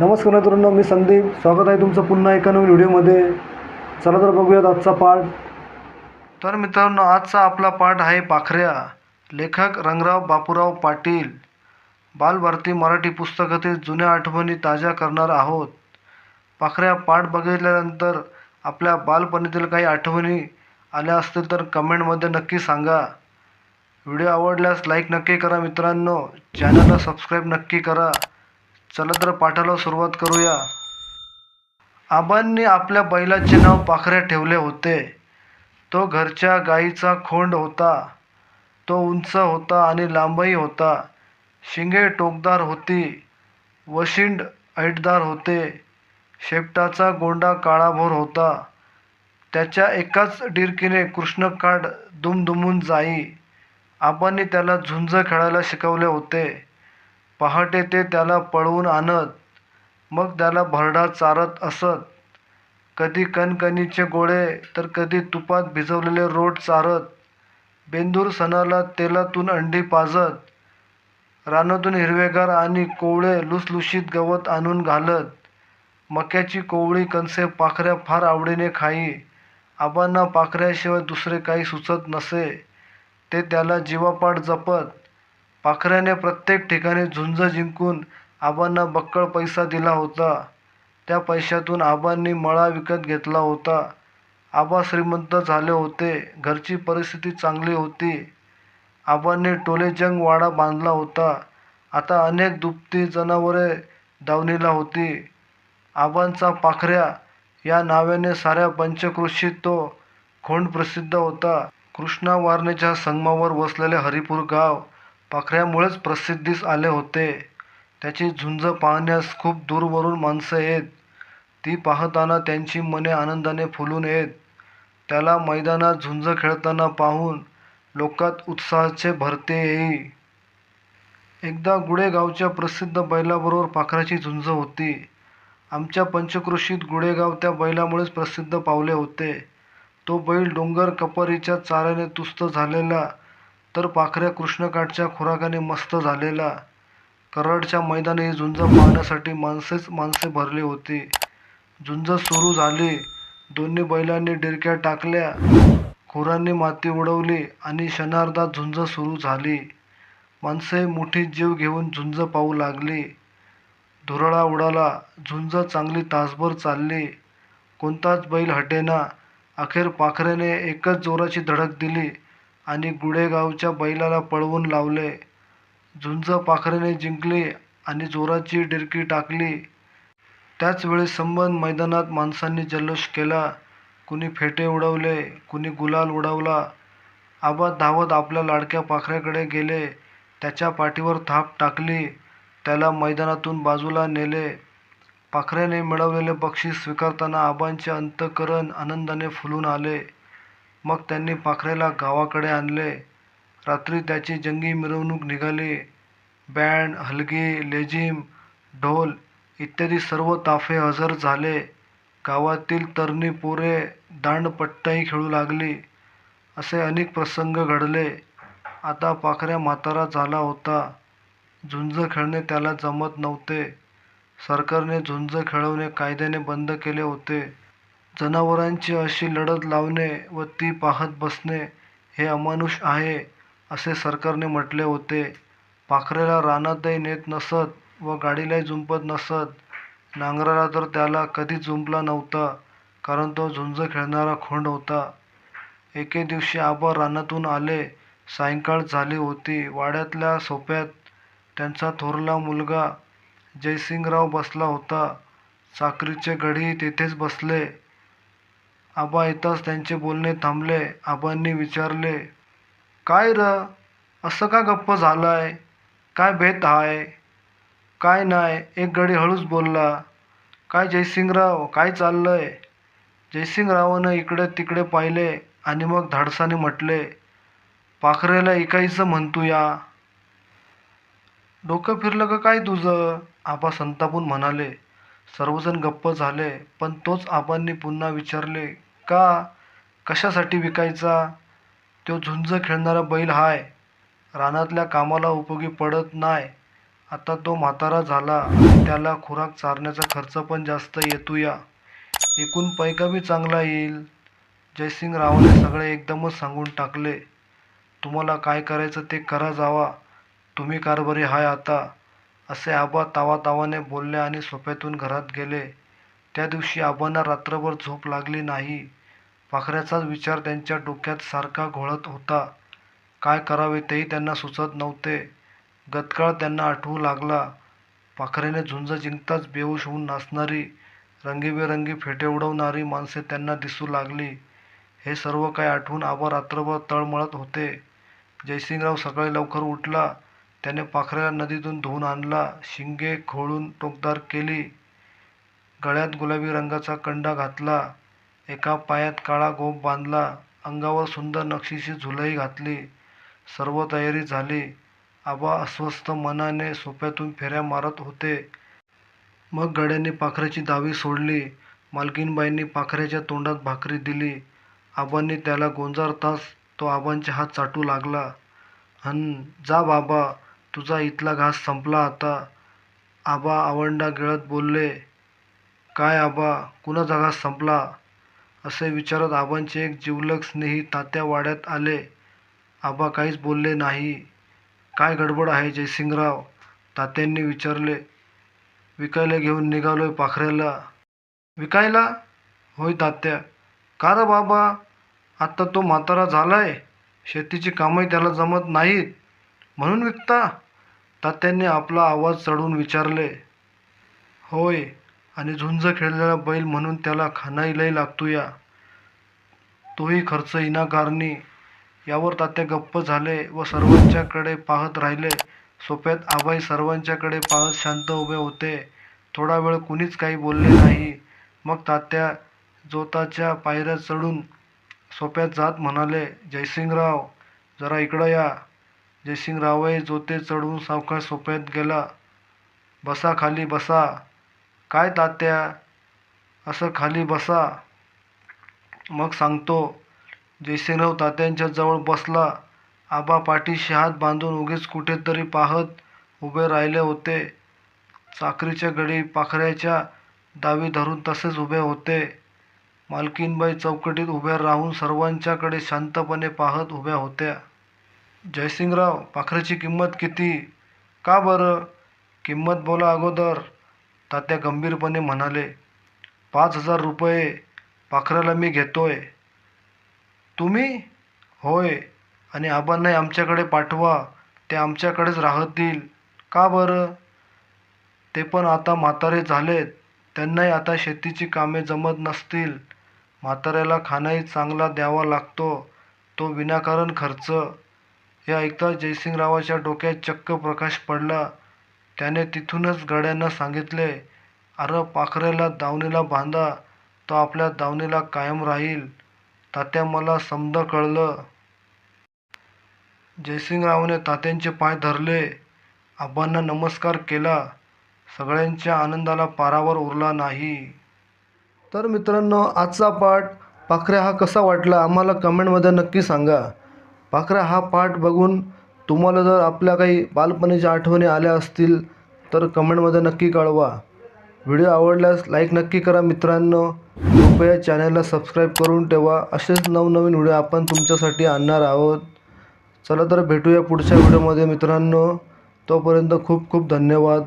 नमस्कार मित्रांनो मी संदीप. स्वागत आहे तुमचं पुन्हा एका नवीन व्हिडिओमध्ये. चला तर बघूयात आजचा पाठ तर मित्रांनो आजचा आपला पाठ आहे पाखऱ्या. लेखक रंगराव बापूराव पाटील. बालभारती मराठी पुस्तकातील जुन्या आठवणी ताज्या करणार आहोत. पाखऱ्या पाठ बघितल्यानंतर आपल्या बालपणीतील काही आठवणी आल्या असतील तर कमेंटमध्ये नक्की सांगा. व्हिडिओ आवडल्यास लाईक नक्की करा मित्रांनो. चॅनलला सबस्क्राईब नक्की करा. चला तर पाठाला सुरुवात करूया. आबांनी आपल्या बैलाचे नाव पाखऱ्या ठेवले होते. तो घरच्या गाईचा खोंड होता. तो उंच होता आणि लांबही होता. शिंगे टोकदार होती. वशिंड ऐटदार होते. शेपटाचा गोंडा काळाभोर होता. त्याच्या एकाच डिरकीने कृष्णकाठ दुमदुमून जाई. आबांनी त्याला झुंज खेळायला शिकवले होते. पहाटे ते त्याला पळवून आणत मग त्याला भरडा चारत असत. कधी कणकणीचे गोळे तर कधी तुपात भिजवलेले रोट चारत. बेंदूर सणाला तेलातून अंडी पाजत रानातून हिरवेगार आणि कोवळे लुसलुशीत गवत आणून घालत. मक्याची कोवळी कणसे पाखऱ्या फार आवडीने खाई आबांना पाखऱ्याशिवाय दुसरे काही सुचत नसे. ते त्याला जीवापाड जपत पाखऱ्याने प्रत्येक ठिकाणी झुंज जिंकून आबांना बक्कळ पैसा दिला होता. त्या पैशातून आबांनी मळा विकत घेतला होता. आबा श्रीमंत झाले होते. घरची परिस्थिती चांगली होती. आबांनी टोलेजंग वाडा बांधला होता. आता अनेक दुभती जनावरे दावणीला होती. आबांचा पाखऱ्या या नावाने साऱ्या पंचक्रोशीत तो खोंड प्रसिद्ध होता. कृष्णा वारणेच्या संगमावर वसलेले हरिपूर गाव पाखऱ्यामुळेच प्रसिद्धीस आले होते. त्याची झुंज पाहण्यास खूप दूरवरून माणसं येत. ती पाहताना त्यांची मने आनंदाने फुलून येत. त्याला मैदानात झुंज खेळताना पाहून लोकात उत्साहाचे भरते येई. एकदा गुडेगावच्या प्रसिद्ध बैलाबरोबर पाखराची झुंज होती. आमच्या पंचक्रोशीत गुडेगाव त्या बैलामुळेच प्रसिद्ध पावले होते. तो बैल डोंगर कपारीच्या चाऱ्याने तुस्त झालेला तर पाखऱ्या कृष्णकाठच्या खुराकाने मस्त झालेला. कराडच्या मैदानी झुंज पाहण्यासाठी माणसेच माणसे भरली होती. झुंज सुरू झाली. दोन्ही बैलांनी डिरक्या टाकल्या. खुरांनी माती उडवली आणि क्षणार्धात झुंज सुरू झाली. माणसे मोठी जीव घेऊन झुंज पाहू लागली. धुरळा उडाला. झुंज चांगली तासभर चालली. कोणताच बैल हटेना. अखेर पाखऱ्याने एकच जोराची धडक दिली. आणि गुढेगावच्या बैलाला पळवून लावले. झुंज पाखरेने जिंकली आणि जोराची डिरकी टाकली. त्याचवेळी संबंध मैदानात माणसांनी जल्लोष केला. कुणी फेटे उडवले कुणी गुलाल उडवला. आबा धावत आपल्या लाडक्या पाखऱ्याकडे गेले. त्याच्या पाठीवर थाप टाकली. त्याला मैदानातून बाजूला नेले. पाखऱ्याने मिळवलेले बक्षीस स्वीकारताना आबांचे अंतकरण आनंदाने फुलून आले. मग त्यांनी पाखऱ्याला गावाकडे आणले. रात्री त्याची जंगी मिरवणूक निघाली. बँड हलगी लेझिम ढोल इत्यादी सर्व ताफे हजर झाले. गावातील तरणी पोरे दांडपट्टाही खेळू लागली. असे अनेक प्रसंग घडले. आता पाखऱ्या म्हातारा झाला होता. झुंज खेळणे त्याला जमत नव्हते. सरकारने झुंज खेळवणे कायद्याने बंद केले होते. जनावरांची अशी लढत लावणे व ती पाहत बसणे हे अमानुष आहे असे सरकारने म्हटले होते. पाखरेला रानातही नेत नसत व गाडीलाही जुंपत नसत. नांगराला तर त्याला कधीच जुंपला नव्हता कारण तो झुंज खेळणारा खोंड होता. एके दिवशी आबा रानातून आले सायंकाळ झाली होती. वाड्यातल्या सोप्यात त्यांचा थोरला मुलगा जयसिंगराव बसला होता. चाकरीचे गडी तेथेच बसले. आबा येताच त्यांचे बोलणे थांबले. आबांनी विचारले काय र? असं का गप्प झालाय? काय बेत हाय? काय नाही एक गडी हळूच बोलला काय जयसिंगराव? काय चाललंय? जयसिंगरावानं इकडे तिकडे पाहिले आणि मग धाडसाने म्हटले पाखरेला इकायचं म्हणतो या. डोकं फिरलं का काय तुझं? आबा संतापून म्हणाले सर्वजण गप्प झाले पण तोच आबांनी पुन्हा विचारले का? कशासाठी विकायचा? तो झुंज खेळणारा बैल हाय. रानातल्या कामाला उपयोगी पडत नाय. आता तो म्हातारा झाला. त्याला खुराक चारण्याचा खर्च पण जास्त येतोया. एकूण पैका बी चांगला येईल. जयसिंगरावाने सगळे एकदमच सांगून टाकले तुम्हाला काय करायचं ते करा जावा. तुम्ही कारभारी हाय आता. असे आबा तावातावाने बोलले आणि सोफ्यातून घरात गेले. त्या दिवशी आबांना रात्रभर झोप लागली नाही. पाखऱ्याचाच विचार त्यांच्या डोक्यात सारखा घोळत होता. काय करावे तेही त्यांना सुचत नव्हते. गतकाळ त्यांना आठवू लागला. पाखरेने झुंज जिंकताच बेहोश होऊन नाचणारी रंगीबेरंगी फेटे उडवणारी माणसे त्यांना दिसू लागली. हे सर्व काय आठवून आबा रात्रभर तळमळत होते. जयसिंगराव सकाळी लवकर उठला. त्याने पाखऱ्याला नदीतून धुवून आणला शिंगे खोळून टोकदार केली गळ्यात गुलाबी रंगाचा कंडा घातला एका पायात काळा गोफ बांधला अंगावर सुंदर नक्षीची झुलई घातली सर्व तयारी झाली. आबा अस्वस्थ मनाने सोप्यातून फेऱ्या मारत होते. मग गड्याने पाखराची दावी सोडली मालकीनबाईंनी पाखऱ्याच्या तोंडात भाकरी दिली. आबांनी त्याला गोंजारताच तो आबांचे हात चाटू लागला. हन जा बाबा तुझा इथला घास संपला आता. आबा आवंडा गिळत बोलले काय आबा कुणाचा घास संपला? असे विचारत आबांचे एक जिवलग स्नेही तात्या वाड्यात आले. आबा काहीच बोलले नाही. काय गडबड आहे जयसिंगराव? तात्यांनी विचारले. विकायला घेऊन निघालोय पाखऱ्याला. विकायला? होय तात्या. का रं बाबा? आत्ता तो म्हातारा झालाय. शेतीची कामही त्याला जमत नाहीत. म्हणून विकता. तात्यांनी आपला आवाज चढवून विचारले होय आणि झुंज खेळलेला बैल म्हणून त्याला खानाई लय लागतो या. तोही खर्च इनाकारणी. यावर तात्या गप्प झाले व सर्वांच्याकडे पाहत राहिले. सोप्यात आबाई सर्वांच्याकडे पाहत शांत उभे होते. थोडा वेळ कुणीच काही बोलले नाही. मग तात्या जोताच्या पायऱ्या चढून सोप्यात जात म्हणाले जयसिंगराव जरा इकडं या. जयसिंगरावही जोते चढून सावकाश सोप्यात गेला. बसा खाली बसा. काय तात्या? असं खाली बसा. मग सांगतो जयसिंगराव तात्यांच्या जवळ बसला. आबा पाठीशी हात बांधून उगीच कुठेतरी पाहत उभे राहिले होते. चाकरीच्या गडी पाखऱ्याच्या दावी धरून तसेच उभे होते. मालकीनबाई चौकटीत उभ्या राहून सर्वांच्याकडे शांतपणे पाहत उभ्या होत्या. जयसिंगराव पाखराची किंमत किती? का बरं? किंमत बोला अगोदर तात्या गंभीरपणे म्हणाले. पाच हजार रुपये पाखराला मी घेतोय. तुम्ही? होय. आणि आबांनाही आमच्याकडे पाठवा. ते आमच्याकडेच राहतील. का बरं? ते पण आता म्हातारे झालेत. त्यांनाही आता शेतीची कामे जमत नसतील. म्हाताऱ्याला खाणाही चांगला द्यावा लागतो. तो विनाकारण खर्च हे ऐकताच जयसिंगरावाच्या डोक्यात चक्क प्रकाश पडला. त्याने तिथूनच गड्यांना सांगितले अरे पाखरेला दावणीला बांधा तो आपल्या दावणीला कायम राहील. तात्या मला समद कळलं जयसिंगरावाने तात्यांचे पाय धरले. आबांना नमस्कार केला. सगळ्यांच्या आनंदाला पारावर उरला नाही. तर मित्रांनो आजचा पाठ पाखऱ्या हा कसा वाटला आम्हाला कमेंटमध्ये नक्की सांगा. पाखरा हा पाठ बघून तुम्हाला जर आपल्या काही बालपणीच्या आठवणी आल्या असतील तर कमेंटमध्ये नक्की कळवा. व्हिडिओ आवडल्यास लाईक नक्की करा मित्रांनो. कृपया चॅनलला सबस्क्राईब करून ठेवा. असेच नवनवीन व्हिडिओ आपण तुमच्यासाठी आणणार आहोत. चला तर भेटूया पुढच्या व्हिडिओमध्ये मित्रांनो. तोपर्यंत खूप खूप धन्यवाद.